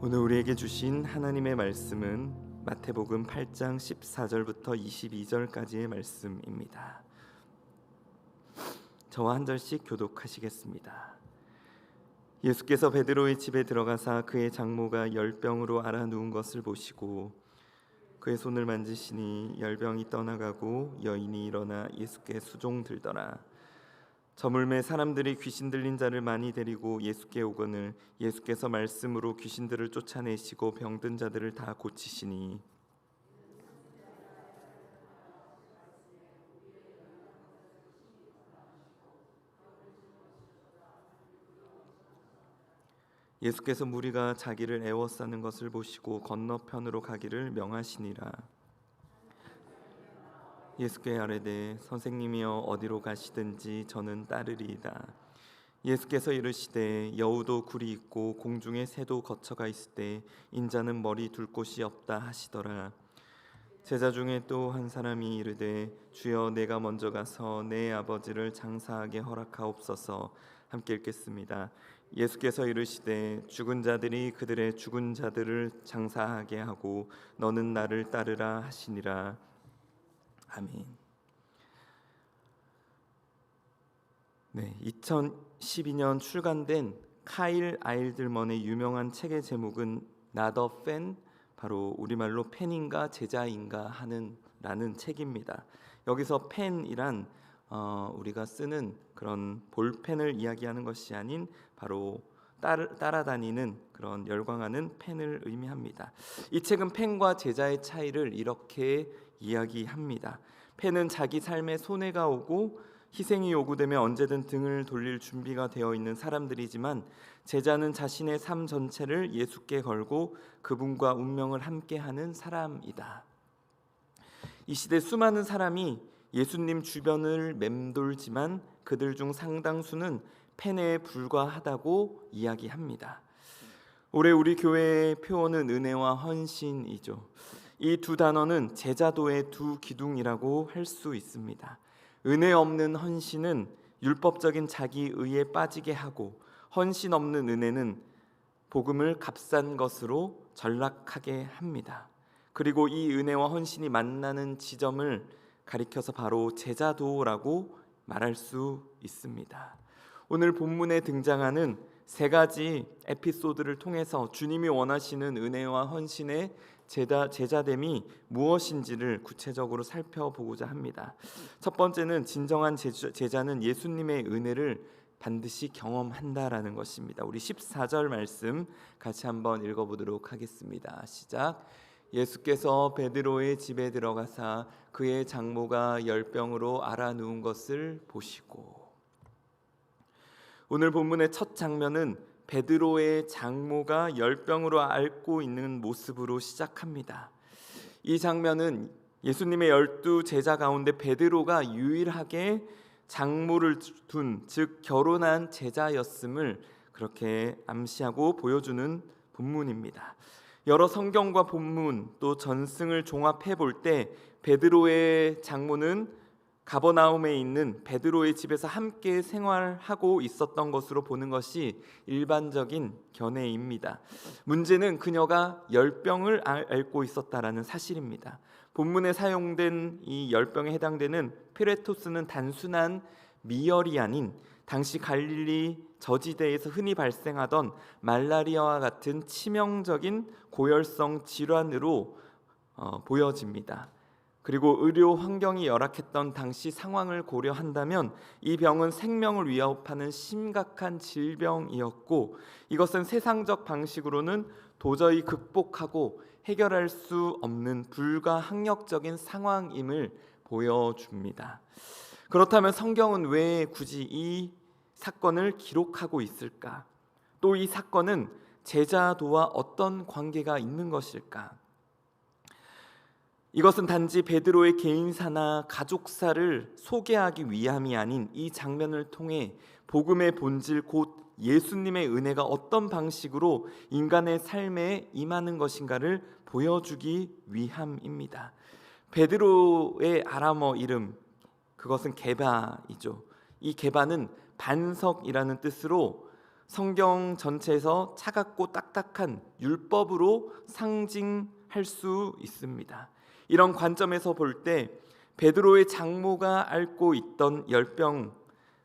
오늘 우리에게 주신 하나님의 말씀은 마태복음 8장 14절부터 22절까지의 말씀입니다. 저와 한 절씩 교독하시겠습니다. 예수께서 베드로의 집에 들어가사 그의 장모가 열병으로 앓아 누운 것을 보시고 그의 손을 만지시니 열병이 떠나가고 여인이 일어나 예수께 수종 들더라. 저물매 사람들이 귀신 들린 자를 많이 데리고 예수께 오거늘 예수께서 말씀으로 귀신들을 쫓아내시고 병든 자들을 다 고치시니 예수께서 무리가 자기를 애워싸는 것을 보시고 건너편으로 가기를 명하시니라. 예수께 아뢰되 선생님이여 어디로 가시든지 저는 따르리이다. 예수께서 이르시되 여우도 굴이 있고 공중에 새도 거처가 있을 때 인자는 머리 둘 곳이 없다 하시더라. 제자 중에 또 한 사람이 이르되 주여 내가 먼저 가서 내 아버지를 장사하게 허락하옵소서 함께 읽겠습니다. 예수께서 이르시되 죽은 자들이 그들의 죽은 자들을 장사하게 하고 너는 나를 따르라 하시니라. 아멘. 네, 2012년 출간된 카일 아일들먼의 유명한 책의 제목은 나더 팬 바로 우리말로 팬인가 제자인가 하는 라는 책입니다. 여기서 팬이란 어, 우리가 쓰는 그런 볼펜을 이야기하는 것이 아닌 바로 따라, 따라다니는 그런 열광하는 펜을 의미합니다. 이 책은 펜과 제자의 차이를 이렇게 이야기합니다. 펜은 자기 삶에 손해가 오고 희생이 요구되면 언제든 등을 돌릴 준비가 되어 있는 사람들이지만 제자는 자신의 삶 전체를 예수께 걸고 그분과 운명을 함께하는 사람이다. 이 시대 수많은 사람이 예수님 주변을 맴돌지만 그들 중 상당수는 펜에 불과하다고 이야기합니다. 올해 우리 교회의 표어는 은혜와 헌신이죠. 이 두 단어는 제자도의 두 기둥이라고 할 수 있습니다. 은혜 없는 헌신은 율법적인 자기 의에 빠지게 하고 헌신 없는 은혜는 복음을 값싼 것으로 전락하게 합니다. 그리고 이 은혜와 헌신이 만나는 지점을 가리켜서 바로 제자도라고 말할 수 있습니다. 오늘 본문에 등장하는 세 가지 에피소드를 통해서 주님이 원하시는 은혜와 헌신의 제자, 제자됨이 무엇인지를 구체적으로 살펴보고자 합니다. 첫 번째는 진정한 제자는 예수님의 은혜를 반드시 경험한다라는 것입니다. 우리 14절 말씀 같이 한번 읽어보도록 하겠습니다. 시작. 예수께서 베드로의 집에 들어가사 그의 장모가 열병으로 앓아 누운 것을 보시고 오늘 본문의 첫 장면은 베드로의 장모가 열병으로 앓고 있는 모습으로 시작합니다. 이 장면은 예수님의 열두 제자 가운데 베드로가 유일하게 장모를 둔, 즉 결혼한 제자였음을 그렇게 암시하고 보여주는 본문입니다. 여러 성경과 본문 또 전승을 종합해 볼 때 베드로의 장모는 가버나움에 있는 베드로의 집에서 함께 생활하고 있었던 것으로 보는 것이 일반적인 견해입니다. 문제는 그녀가 열병을 앓고 있었다라는 사실입니다. 본문에 사용된 이 열병에 해당되는 피레토스는 단순한 미열이 아닌 당시 갈릴리 저지대에서 흔히 발생하던 말라리아와 같은 치명적인 고열성 질환으로 어, 보여집니다. 그리고 의료 환경이 열악했던 당시 상황을 고려한다면 이 병은 생명을 위협하는 심각한 질병이었고 이것은 세상적 방식으로는 도저히 극복하고 해결할 수 없는 불가항력적인 상황임을 보여줍니다. 그렇다면 성경은 왜 굳이 이 사건을 기록하고 있을까? 또 이 사건은 제자도와 어떤 관계가 있는 것일까? 이것은 단지 베드로의 개인사나 가족사를 소개하기 위함이 아닌 이 장면을 통해 복음의 본질 곧 예수님의 은혜가 어떤 방식으로 인간의 삶에 임하는 것인가를 보여주기 위함입니다. 베드로의 아람어 이름 그것은 게바이죠. 이 게바는 반석이라는 뜻으로 성경 전체에서 차갑고 딱딱 딱딱한 율법으로 상징할 수 있습니다. 이런 관점에서 볼 때 베드로의 장모가 앓고 있던 열병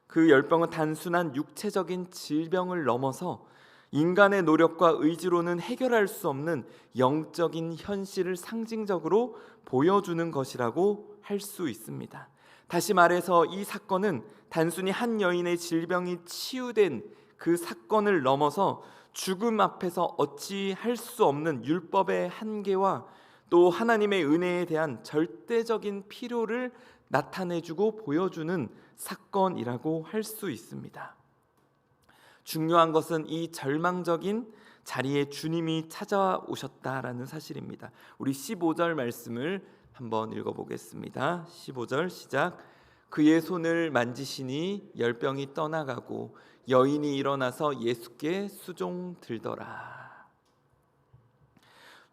그 열병은 단순한 육체적인 질병을 넘어서 인간의 노력과 의지로는 해결할 수 없는 영적인 현실을 상징적으로 보여주는 것이라고 할 수 있습니다. 다시 말해서 이 사건은 단순히 한 여인의 질병이 치유된 그 사건을 넘어서 죽음 앞에서 어찌 할 수 없는 율법의 한계와 또 하나님의 은혜에 대한 절대적인 필요를 나타내주고 보여주는 사건이라고 할 수 있습니다. 중요한 것은 이 절망적인 자리에 주님이 찾아오셨다라는 사실입니다. 우리 15절 말씀을 한번 읽어보겠습니다. 15절 시작. 그의 손을 만지시니 열병이 떠나가고 여인이 일어나서 예수께 수종 들더라.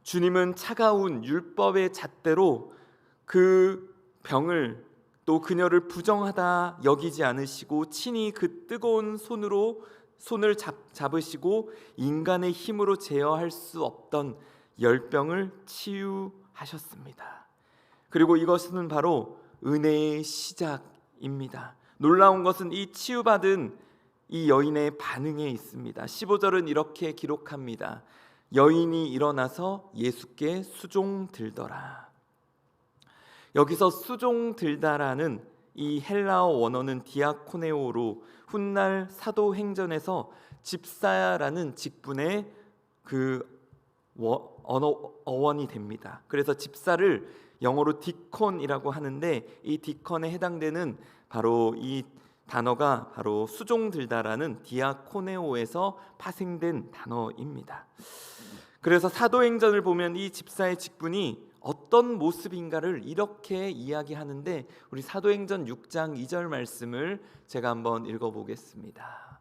주님은 차가운 율법의 잣대로 그 병을 또 그녀를 부정하다 여기지 않으시고 친히 그 뜨거운 손으로 손을 잡, 잡으시고 인간의 힘으로 제어할 수 없던 열병을 치유하셨습니다. 그리고 이것은 바로 은혜의 시작입니다. 놀라운 것은 이 치유받은 이 여인의 반응에 있습니다. 15절은 이렇게 기록합니다. 여인이 일어나서 예수께 수종 들더라. 여기서 수종 들다라는 이 헬라어 원어는 디아코네오로 훗날 사도행전에서 집사라는 직분의 그 언어 어원이 됩니다. 그래서 집사를 영어로 디콘이라고 하는데 이 디컨에 해당되는 바로 이 단어가 바로 수종 들다라는 디아코네오에서 파생된 단어입니다. 그래서 사도행전을 보면 이 집사의 직분이 어떤 모습인가를 이렇게 이야기하는데 우리 사도행전 6장 2절 말씀을 제가 한번 읽어보겠습니다.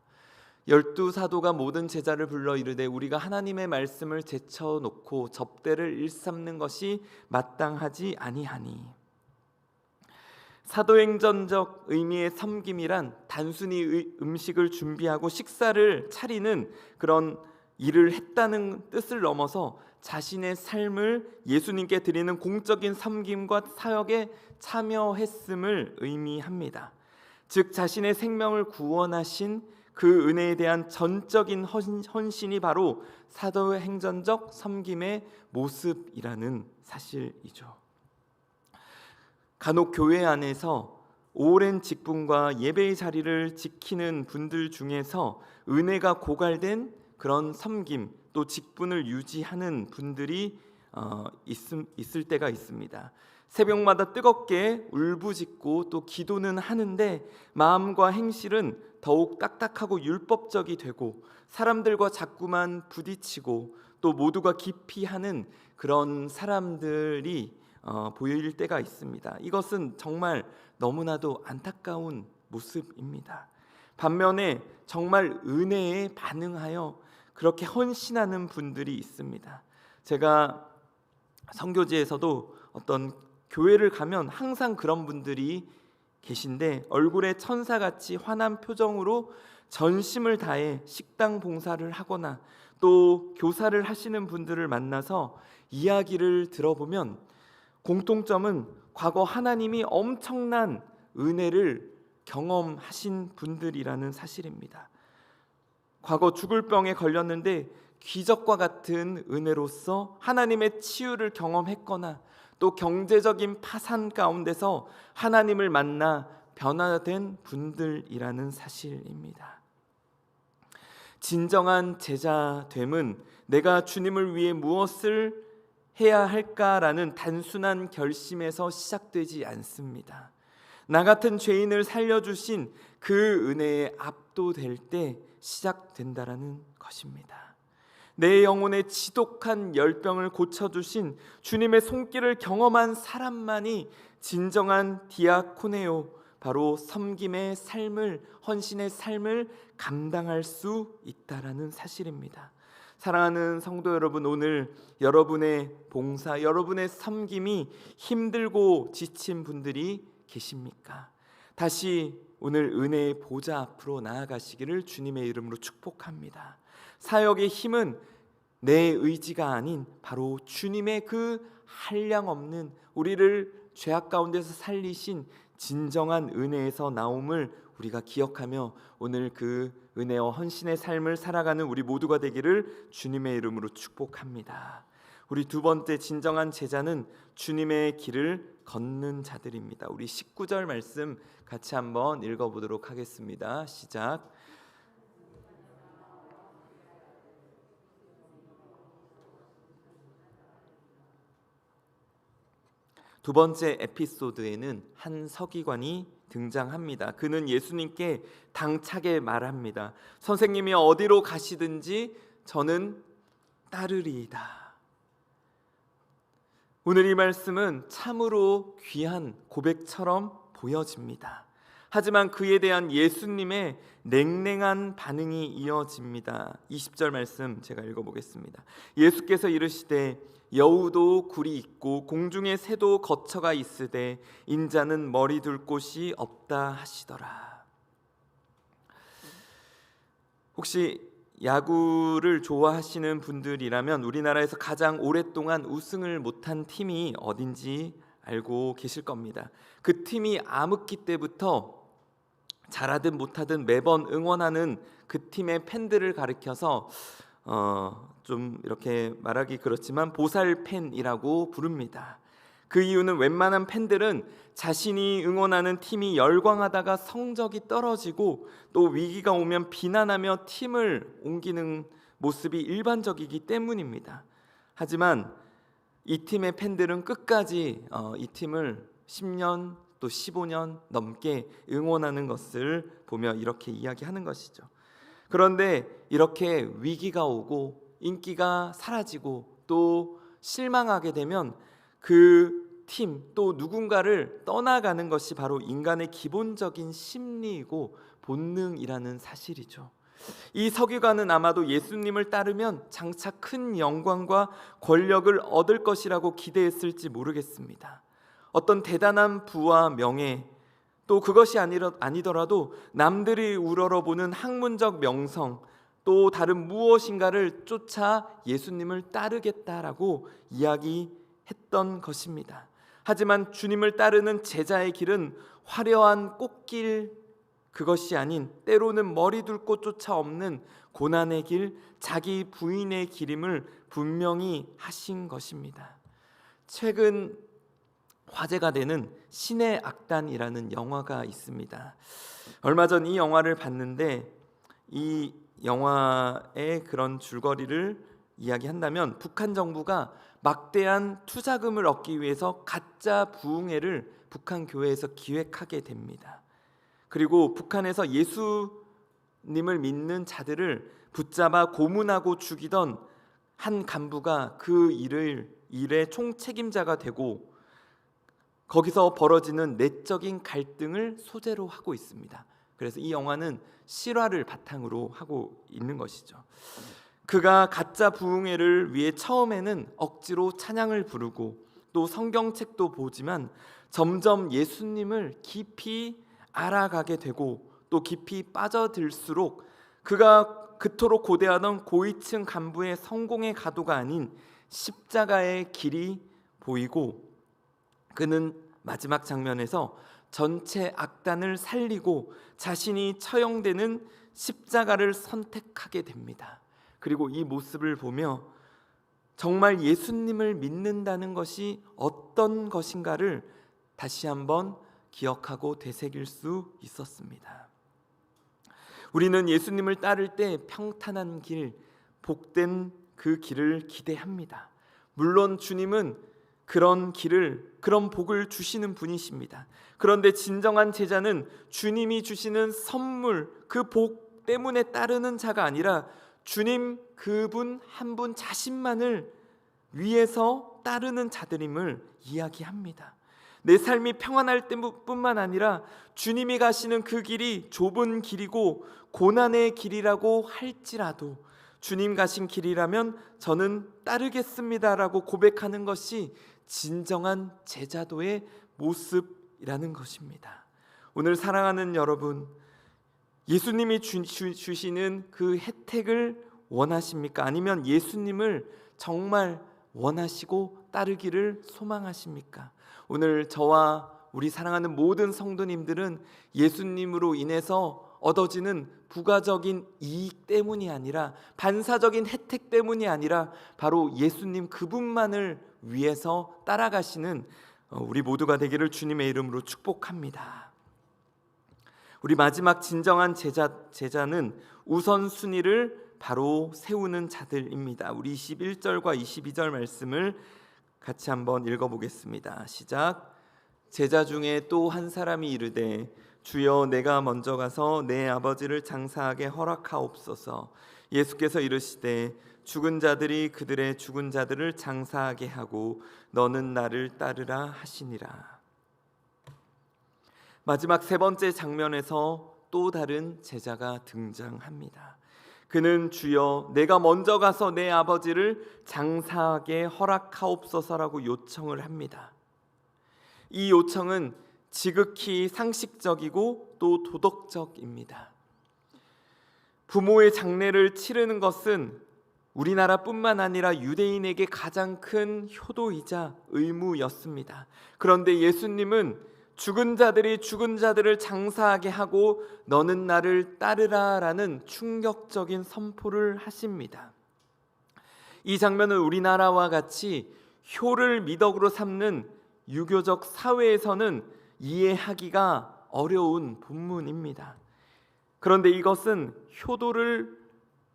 열두 사도가 모든 제자를 불러 이르되 우리가 하나님의 말씀을 제쳐 놓고 접대를 일삼는 것이 마땅하지 아니하니 사도행전적 의미의 섬김이란 단순히 음식을 준비하고 식사를 차리는 그런 일을 했다는 뜻을 넘어서 자신의 삶을 예수님께 드리는 공적인 섬김과 사역에 참여했음을 의미합니다. 즉 자신의 생명을 구원하신 그 은혜에 대한 전적인 헌신이 바로 사도행전적 섬김의 모습이라는 사실이죠. 간혹 교회 안에서 오랜 직분과 예배의 자리를 지키는 분들 중에서 은혜가 고갈된 그런 섬김 또 직분을 유지하는 분들이 어, 있음, 있을 때가 있습니다. 새벽마다 뜨겁게 울부짖고 또 기도는 하는데 마음과 행실은 더욱 딱딱하고 율법적이 되고 사람들과 자꾸만 부딪히고 또 모두가 깊이 하는 그런 사람들이 어, 보일 때가 있습니다. 이것은 정말 너무나도 안타까운 모습입니다. 반면에 정말 은혜에 반응하여 그렇게 헌신하는 분들이 있습니다. 제가 선교지에서도 어떤 교회를 가면 항상 그런 분들이 계신데 얼굴에 천사같이 환한 표정으로 전심을 다해 식당 봉사를 하거나 또 교사를 하시는 분들을 만나서 이야기를 들어보면 공통점은 과거 하나님이 엄청난 은혜를 경험하신 분들이라는 사실입니다. 과거 죽을 병에 걸렸는데 기적과 같은 은혜로서 하나님의 치유를 경험했거나 또 경제적인 파산 가운데서 하나님을 만나 변화된 분들이라는 사실입니다. 진정한 제자됨은 내가 주님을 위해 무엇을 해야 할까라는 단순한 결심에서 시작되지 않습니다. 나 같은 죄인을 살려주신 그 은혜에 압도될 때 시작된다라는 것입니다. 내 영혼의 지독한 열병을 고쳐주신 주님의 손길을 경험한 사람만이 진정한 디아코네오 바로 섬김의 삶을 헌신의 삶을 감당할 수 있다라는 사실입니다. 사랑하는 성도 여러분, 오늘 여러분의 봉사, 여러분의 섬김이 힘들고 지친 분들이 계십니까? 다시 오늘 은혜의 보좌 앞으로 나아가시기를 주님의 이름으로 축복합니다. 사역의 힘은 내 의지가 아닌 바로 주님의 그 한량 없는 우리를 죄악 가운데서 살리신 진정한 은혜에서 나옴을 우리가 기억하며 오늘 그 은혜와 헌신의 삶을 살아가는 우리 모두가 되기를 주님의 이름으로 축복합니다. 우리 두 번째 진정한 제자는 주님의 길을 걷는 자들입니다. 우리 19절 말씀 같이 한번 읽어 보도록 하겠습니다. 시작. 두 번째 에피소드에는 한 서기관이 등장합니다. 그는 예수님께 당차게 말합니다. 선생님이 어디로 가시든지 저는 따르리이다. 오늘 이 말씀은 참으로 귀한 고백처럼 보여집니다. 하지만 그에 대한 예수님의 냉랭한 반응이 이어집니다. 20절 말씀 제가 읽어보겠습니다. 예수께서 이르시되 여우도 굴이 있고 공중의 새도 거처가 있으되 인자는 머리 둘 곳이 없다 하시더라. 혹시 야구를 좋아하시는 분들이라면 우리나라에서 가장 오랫동안 우승을 못한 팀이 어딘지 알고 계실 겁니다. 그 팀이 암흑기 때부터 잘하든 못하든 매번 응원하는 그 팀의 팬들을 가리켜서 어, 좀 이렇게 말하기 그렇지만 보살 팬이라고 부릅니다. 그 이유는 웬만한 팬들은 자신이 응원하는 팀이 열광하다가 성적이 떨어지고 또 위기가 오면 비난하며 팀을 옮기는 모습이 일반적이기 때문입니다. 하지만 이 팀의 팬들은 끝까지 어, 이 팀을 10년 또 15년 넘게 응원하는 것을 보며 이렇게 이야기하는 것이죠. 그런데 이렇게 위기가 오고 인기가 사라지고 또 실망하게 되면 그 팀 또 누군가를 떠나가는 것이 바로 인간의 기본적인 심리이고 본능이라는 사실이죠. 이 서기관은 아마도 예수님을 따르면 장차 큰 영광과 권력을 얻을 것이라고 기대했을지 모르겠습니다. 어떤 대단한 부와 명예 또 그것이 아니더라도 남들이 우러러보는 학문적 명성 또 다른 무엇인가를 쫓아 예수님을 따르겠다라고 이야기 했던 것입니다. 하지만 주님을 따르는 제자의 길은 화려한 꽃길 그것이 아닌 때로는 머리 둘 곳조차 없는 고난의 길, 자기 부인의 길임을 분명히 하신 것입니다. 최근 화제가 되는 신의 악단이라는 영화가 있습니다. 얼마 전 이 영화를 봤는데 이 영화의 그런 줄거리를 이야기한다면 북한 정부가 막대한 투자금을 얻기 위해서 가짜 부흥회를 북한 교회에서 기획하게 됩니다. 그리고 북한에서 예수님을 믿는 자들을 붙잡아 고문하고 죽이던 한 간부가 그 일을 일의 총책임자가 되고 거기서 벌어지는 내적인 갈등을 소재로 하고 있습니다. 그래서 이 영화는 실화를 바탕으로 하고 있는 것이죠. 그가 가짜 부흥회를 위해 처음에는 억지로 찬양을 부르고 또 성경책도 보지만 점점 예수님을 깊이 알아가게 되고 또 깊이 빠져들수록 그가 그토록 고대하던 고위층 간부의 성공의 가도가 아닌 십자가의 길이 보이고 그는 마지막 장면에서 전체 악단을 살리고 자신이 처형되는 십자가를 선택하게 됩니다. 그리고 이 모습을 보며 정말 예수님을 믿는다는 것이 어떤 것인가를 다시 한번 기억하고 되새길 수 있었습니다. 우리는 예수님을 따를 때 평탄한 길, 복된 그 길을 기대합니다. 물론 주님은 그런 길을 그런 복을 주시는 분이십니다. 그런데 진정한 제자는 주님이 주시는 선물 그 복 때문에 따르는 자가 아니라 주님 그분 한 분 자신만을 위해서 따르는 자들임을 이야기합니다. 내 삶이 평안할 때뿐만 아니라 주님이 가시는 그 길이 좁은 길이고 고난의 길이라고 할지라도 주님 가신 길이라면 저는 따르겠습니다라고 고백하는 것이 진정한 제자도의 모습이라는 것입니다. 오늘 사랑하는 여러분, 예수님이 주, 시는그 혜택을 원하십니까? 아니면 예수님을 정말 원하시고 따르기를 소망하십니까? 오늘 저와 우리 사랑하는 모든 성도님들은 예수님으로 인해서 얻어지는 부가적인 이익 때문이 아니라 반사적인 혜택 때문이 아니라 바로 예수님 그분만을 위해서 따라가시는 어, 우리 모두가 되기를 주님의 이름으로 축복합니다. 우리 마지막 진정한 제자 제자는 우선 순위를 바로 세우는 자들입니다. 우리 21절과 22절 말씀을 같이 한번 읽어 보겠습니다. 시작. 제자 중에 또 한 사람이 이르되 주여 내가 먼저 가서 내 아버지를 장사하게 허락하옵소서. 예수께서 이르시되 죽은 자들이 그들의 죽은 자들을 장사하게 하고 너는 나를 따르라 하시니라. 마지막 세 번째 장면에서 또 다른 제자가 등장합니다. 그는 주여 내가 먼저 가서 내 아버지를 장사하게 허락하옵소서라고 요청을 합니다. 이 요청은 지극히 상식적이고 또 도덕적입니다. 부모의 장례를 치르는 것은 우리나라뿐만 아니라 유대인에게 가장 큰 효도이자 의무였습니다. 그런데 예수님은 죽은 자들이 죽은 자들을 장사하게 하고 너는 나를 따르라라는 충격적인 선포를 하십니다. 이 장면은 우리나라와 같이 효를 미덕으로 삼는 유교적 사회에서는 이해하기가 어려운 본문입니다. 그런데 이것은 효도를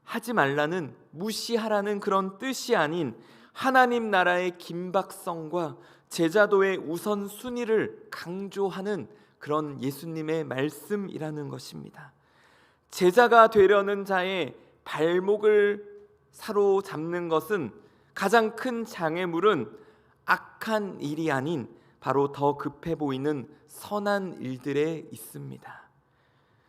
하지 말라는 무시하라는 그런 뜻이 아닌 하나님 나라의 긴박성과 제자도의 우선 순위를 강조하는 그런 예수님의 말씀이라는 것입니다. 제자가 되려는 자의 발목을 사로잡는 것은 가장 큰 장애물은 악한 일이 아닌 바로 더 급해 보이는 선한 일들에 있습니다.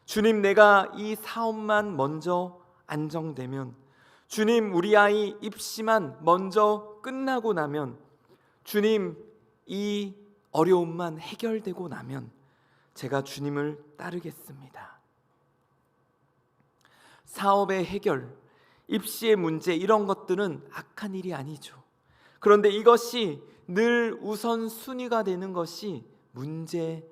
주님, 내가 이 사업만 먼저 안정되면, 주님, 우리 아이 입시만 먼저 끝나고 나면, 주님, 이 어려움만 해결되고 나면, 제가 주님을 따르겠습니다. 사업의 해결, 입시의 문제, 이런 것들은 악한 일이 아니죠. 그런데 이것이 늘 우선 순위가 되는 것이 문제인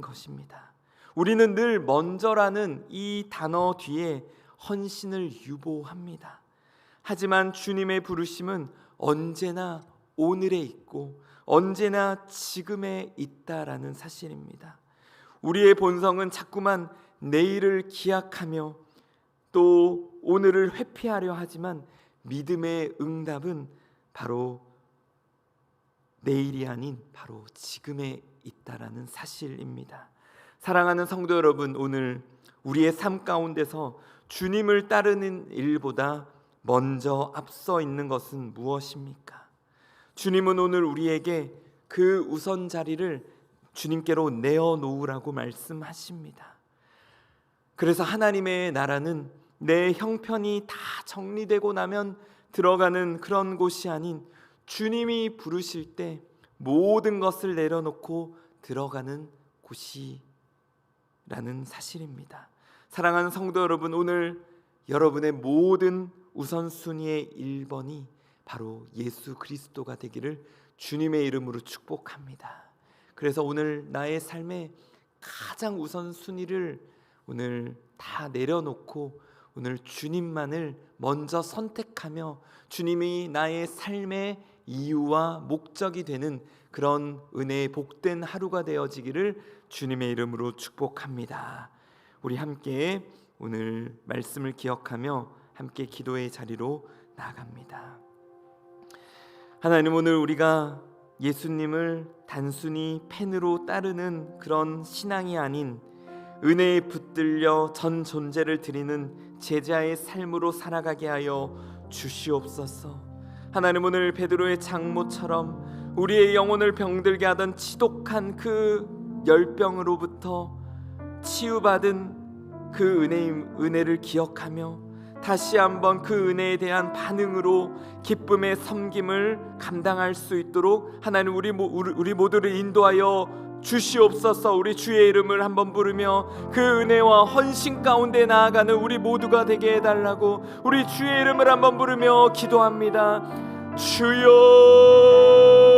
것입니다. 우리는 늘 먼저라는 이 단어 뒤에 헌신을 유보합니다. 하지만 주님의 부르심은 언제나 오늘에 있고 언제나 지금에 있다라는 사실입니다. 우리의 본성은 자꾸만 내일을 기약하며 또 오늘을 회피하려 하지만 믿음의 응답은 바로 내일이 아닌 바로 지금에 있다라는 사실입니다. 사랑하는 성도 여러분, 오늘 우리의 삶 가운데서 주님을 따르는 일보다 먼저 앞서 있는 것은 무엇입니까? 주님은 오늘 우리에게 그 우선 자리를 주님께로 내어 놓으라고 말씀하십니다. 그래서 하나님의 나라는 내 형편이 다 정리되고 나면 들어가는 그런 곳이 아닌 주님이 부르실 때 모든 것을 내려놓고 들어가는 곳이라는 사실입니다. 사랑하는 성도 여러분, 오늘 여러분의 모든 우선순위의 1번이 바로 예수 그리스도가 되기를 주님의 이름으로 축복합니다. 그래서 오늘 나의 삶의 가장 우선순위를 오늘 다 내려놓고 오늘 주님만을 먼저 선택하며 주님이 나의 삶의 이유와 목적이 되는 그런 은혜의 복된 하루가 되어지기를 주님의 이름으로 축복합니다. 우리 함께 오늘 말씀을 기억하며 함께 기도의 자리로 나갑니다. 하나님 오늘 우리가 예수님을 단순히 팬으로 따르는 그런 신앙이 아닌 은혜에 붙들려 전 존재를 드리는 제자의 삶으로 살아가게 하여 주시옵소서. 하나님 오늘 베드로의 장모처럼 우리의 영혼을 병들게 하던 지독한 그 열병으로부터 치유받은 그 은혜 은혜를 기억하며 다시 한번 그 은혜에 대한 반응으로 기쁨의 섬김을 감당할 수 있도록 하나님 우리 우리 모두를 인도하여 주시옵소서. 우리 주의 이름을 한번 부르며 그 은혜와 헌신 가운데 나아가는 우리 모두가 되게 해달라고 우리 주의 이름을 한번 부르며 기도합니다. 주여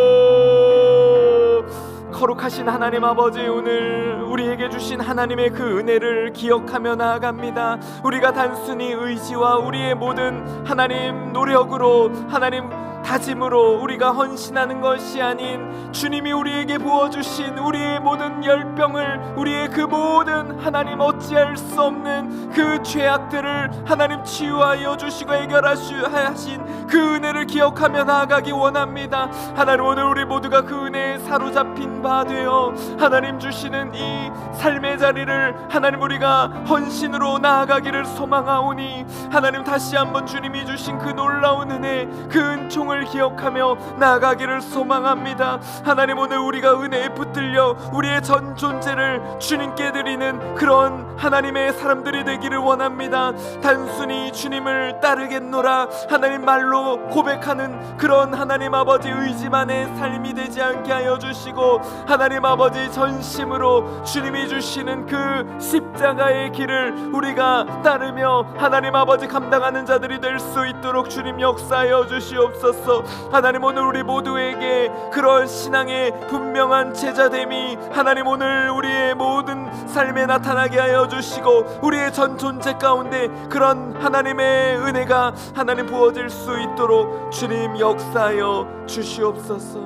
거룩하신 하나님 아버지 오늘 우리에게 주신 하나님의 그 은혜를 기억하며 나아갑니다. 우리가 단순히 의지와 우리의 모든 하나님 노력으로 하나님 다짐으로 우리가 헌신하는 것이 아닌 주님이 우리에게 부어주신 우리의 모든 열병을 우리의 그 모든 하나님 어찌할 수 없는 그 죄악들을 하나님 치유하여 주시고 해결하신 그 은혜를 기억하며 나아가기 원합니다. 하나님 오늘 우리 모두가 그 은혜에 사로잡힌 바 되어 하나님 주시는 이 삶의 자리를 하나님 우리가 헌신으로 나아가기를 소망하오니 하나님 다시 한번 주님이 주신 그 놀라운 은혜 그 은총을 기억하며 나아가기를 소망합니다. 하나님 오늘 우리가 은혜에 붙들려 우리의 전 존재를 주님께 드리는 그런 하나님의 사람들이 되기를 원합니다. 단순히 주님을 따르겠노라 하나님 말로 고백하는 그런 하나님 아버지 의지만의 삶이 되지 않게 하여 주시고 하나님 아버지 전심으로 주님이 주시는 그 십자가의 길을 우리가 따르며 하나님 아버지 감당하는 자들이 될 수 있도록 주님 역사하여 주시옵소서 하나님 오늘 우리 모두에게 그런 신앙의 분명한 제자됨이 하나님 오늘 우리의 모든 삶에 나타나게 하여 주시고 우리의 전 존재 가운데 그런 하나님의 은혜가 하나님 부어질 수 있도록 주님 역사하여 주시옵소서.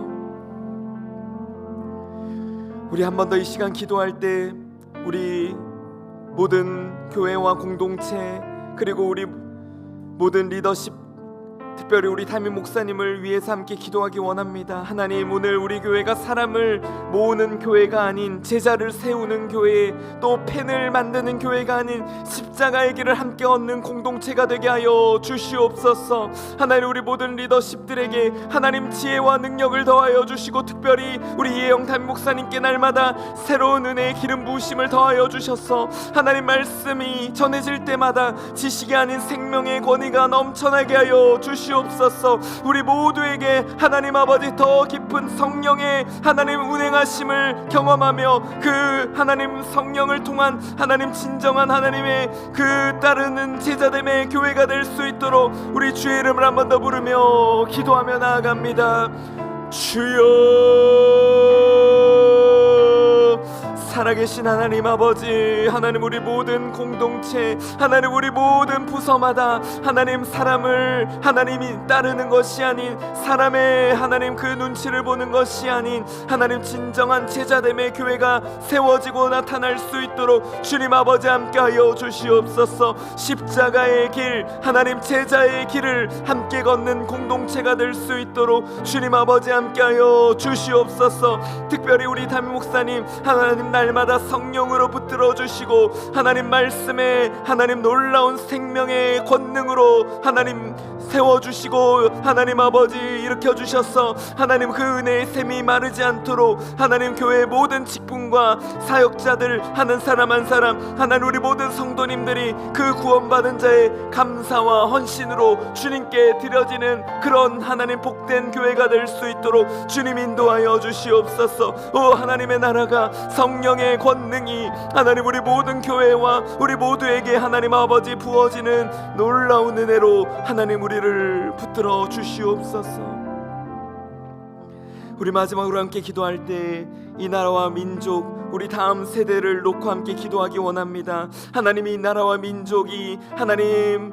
우리 한 번 더 이 시간 기도할 때 우리 모든 교회와 공동체 그리고 우리 모든 리더십 특별히 우리 담임 목사님을 위해서 함께 기도하기 원합니다. 하나님 오늘 우리 교회가 사람을 모으는 교회가 아닌 제자를 세우는 교회 또 펜을 만드는 교회가 아닌 십자가의 길을 함께 얻는 공동체가 되게 하여 주시옵소서. 하나님 우리 모든 리더십들에게 하나님 지혜와 능력을 더하여 주시고 특별히 우리 예영 담임 목사님께 날마다 새로운 은혜의 기름 부으심을 더하여 주셔서 하나님 말씀이 전해질 때마다 지식이 아닌 생명의 권위가 넘쳐나게 하여 주시옵소서. 우리 모두에게 하나님 아버지 더 깊은 성령의 하나님 운행하심을 경험하며 그 하나님 성령을 통한 하나님 진정한 하나님의 그 따르는 제자됨의 교회가 될 수 있도록 우리 주의 이름을 한 번 더 부르며 기도하며 나아갑니다. 주여 살아계신 하나님 아버지 하나님 우리 모든 공동체 하나님 우리 모든 부서마다 하나님 사람을 하나님이 따르는 것이 아닌 사람의 하나님 그 눈치를 보는 것이 아닌 하나님 진정한 제자됨의 교회가 세워지고 나타날 수 있도록 주님 아버지 함께하여 주시옵소서. 십자가의 길 하나님 제자의 길을 함께 걷는 공동체가 될 수 있도록 주님 아버지 함께하여 주시옵소서. 특별히 우리 담임 목사님 하나님 날 마다 성령으로 붙들어 주시고 하나님 말씀에 하나님 놀라운 생명의 권능으로 하나님 세워 주시고 하나님 아버지 일으켜 주셔서 하나님 그 은혜의 샘이 마르지 않도록 하나님 교회의 모든 직분과 사역자들 하는 사람 한 사람 하나님 우리 모든 성도님들이 그 구원받은 자의 감사와 헌신으로 주님께 드려지는 그런 하나님 복된 교회가 될 수 있도록 주님 인도하여 주시옵소서. 오 하나님의 나라가 성령의 권능이 하나님 우리 모든 교회와 우리 모두에게 하나님 아버지 부어지는 놀라운 은혜로 하나님 우리 를 붙들어 주시옵소서 우리 마지막으로 함께 기도할 때 이 나라와 민족 우리 다음 세대를 놓고 함께 기도하기 원합니다. 하나님이 이 나라와 민족이 하나님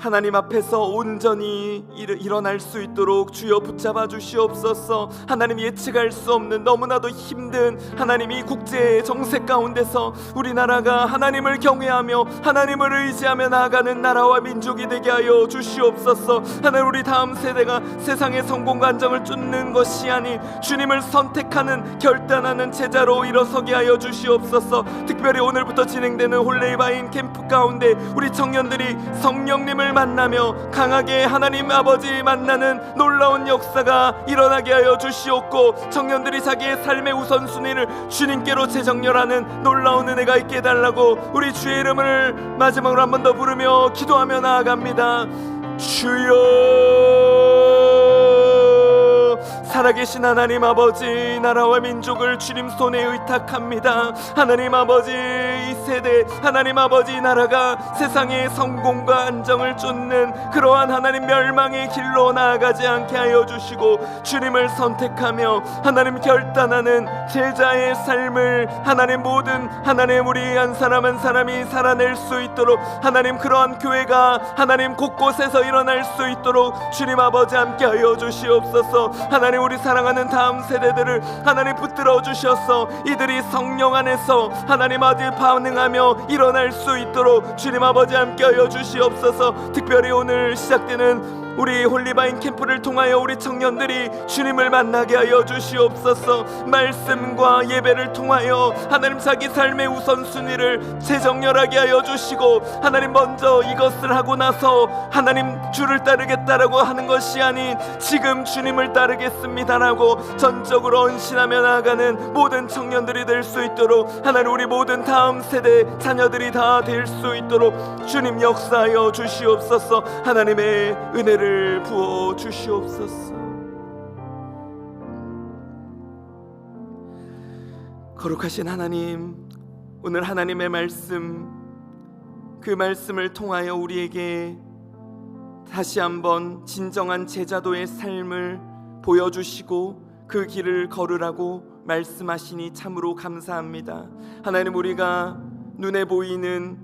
하나님 앞에서 온전히 일, 일어날 수 있도록 주여 붙잡아 주시옵소서. 하나님 예측할 수 없는 너무나도 힘든 하나님이 국제 정세 가운데서 우리나라가 하나님을 경외하며 하나님을 의지하며 나아가는 나라와 민족이 되게 하여 주시옵소서. 하나님 우리 다음 세대가 세상의 성공과 안정을 쫓는 것이 아닌 주님을 선택하는 결단하는 제자로 일어서게 하여 주시옵소서. 특별히 오늘부터 진행되는 홀레이바인 캠프 가운데 우리 청년들이 성령님을 만나며 강하게 하나님 아버지 만나는 놀라운 역사가 일어나게 하여 주시옵고 청년들이 자기의 삶의 우선순위를 주님께로 재정렬하는 놀라운 은혜가 있게 해달라고 우리 주의 이름을 마지막으로 한 번 더 부르며 기도하며 나아갑니다. 주여 살아 살아계신 하나님 아버지 나라와 민족을 주님 손에 의탁합니다. 하나님 아버지 이 세대 하나님 아버지 나라가 세상의 성공과 안정을 쫓는 그러한 하나님 멸망의 길로 나아가지 않게 하여 주시고 주님을 선택하며 하나님 결단하는 제자의 삶을 하나님 모든 하나님 우리 한 사람 한 사람이 살아낼 수 있도록 하나님 그러한 교회가 하나님 곳곳에서 일어날 수 있도록 주님 아버지 함께 하여 주시옵소서. 하나님 우리 사랑하는 다음 세대들을 하나님 붙들어 주셔서 이들이 성령 안에서 하나님 아들 반응하며 일어날 수 있도록 주님 아버지 함께 하여 주시옵소서. 특별히 오늘 시작되는 우리 홀리바인 캠프를 통하여 우리 청년들이 주님을 만나게 하여 주시옵소서. 말씀과 예배를 통하여 하나님 자기 삶의 우선순위를 재정렬하게 하여 주시고 하나님 먼저 이것을 하고 나서 하나님 주를 따르겠다라고 하는 것이 아닌 지금 주님을 따르겠습니다라고 전적으로 헌신하며 나아가는 모든 청년들이 될 수 있도록 하나님 우리 모든 다음 세대 자녀들이 다 될 수 있도록 주님 역사하여 주시옵소서. 하나님의 은혜를 부어 주시옵소서 거룩하신 하나님 오늘 하나님의 말씀 그 말씀을 통하여 우리에게 다시 한번 진정한 제자도의 삶을 보여주시고 그 길을 걸으라고 말씀하시니 참으로 감사합니다. 하나님 우리가 눈에 보이는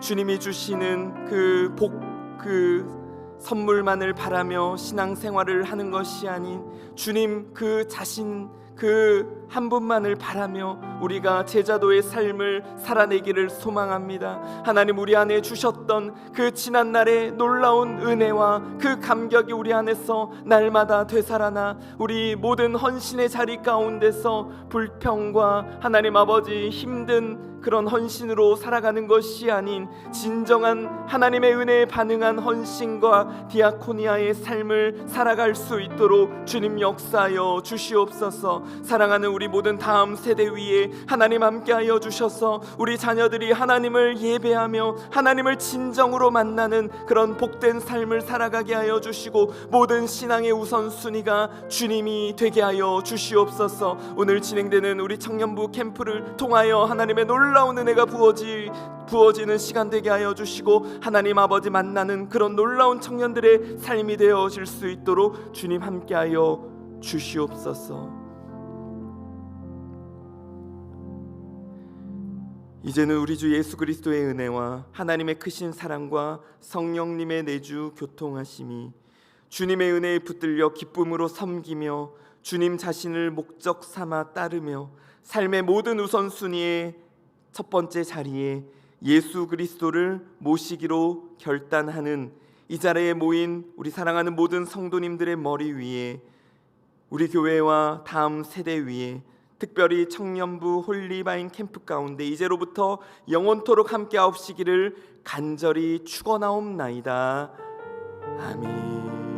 주님이 주시는 그 복그 선물만을 바라며 신앙생활을 하는 것이 아닌 주님 그 자신 그 한 분만을 바라며 우리가 제자도의 삶을 살아내기를 소망합니다. 하나님 우리 안에 주셨던 그 지난 날의 놀라운 은혜와 그 감격이 우리 안에서 날마다 되살아나 우리 모든 헌신의 자리 가운데서 불평과 하나님 아버지 힘든 그런 헌신으로 살아가는 것이 아닌 진정한 하나님의 은혜에 반응한 헌신과 디아코니아의 삶을 살아갈 수 있도록 주님 역사하여 주시옵소서. 사랑하는 우리 모든 다음 세대 위에 하나님 함께하여 주셔서 우리 자녀들이 하나님을 예배하며 하나님을 진정으로 만나는 그런 복된 삶을 살아가게 하여 주시고 모든 신앙의 우선순위가 주님이 되게 하여 주시옵소서. 오늘 진행되는 우리 청년부 캠프를 통하여 하나님의 놀라 운 은혜가 부어지 부어지는 시간 되게 하여 주시고 하나님 아버지 만나는 그런 놀라운 청년들의 삶이 되어질 수 있도록 주님 함께하여 주시옵소서. 이제는 우리 주 예수 그리스도의 은혜와 하나님의 크신 사랑과 성령님의 내주 교통하심이 주님의 은혜에 붙들려 기쁨으로 섬기며 주님 자신을 목적 삼아 따르며 삶의 모든 우선순위의 첫 번째 자리에 예수 그리스도를 모시기로 결단하는 이 자리에 모인 우리 사랑하는 모든 성도님들의 머리 위에 우리 교회와 다음 세대 위에 특별히 청년부 홀리바인 캠프 가운데 이제로부터 영원토록 함께 하옵시기를 간절히 축원하옵나이다. 아멘.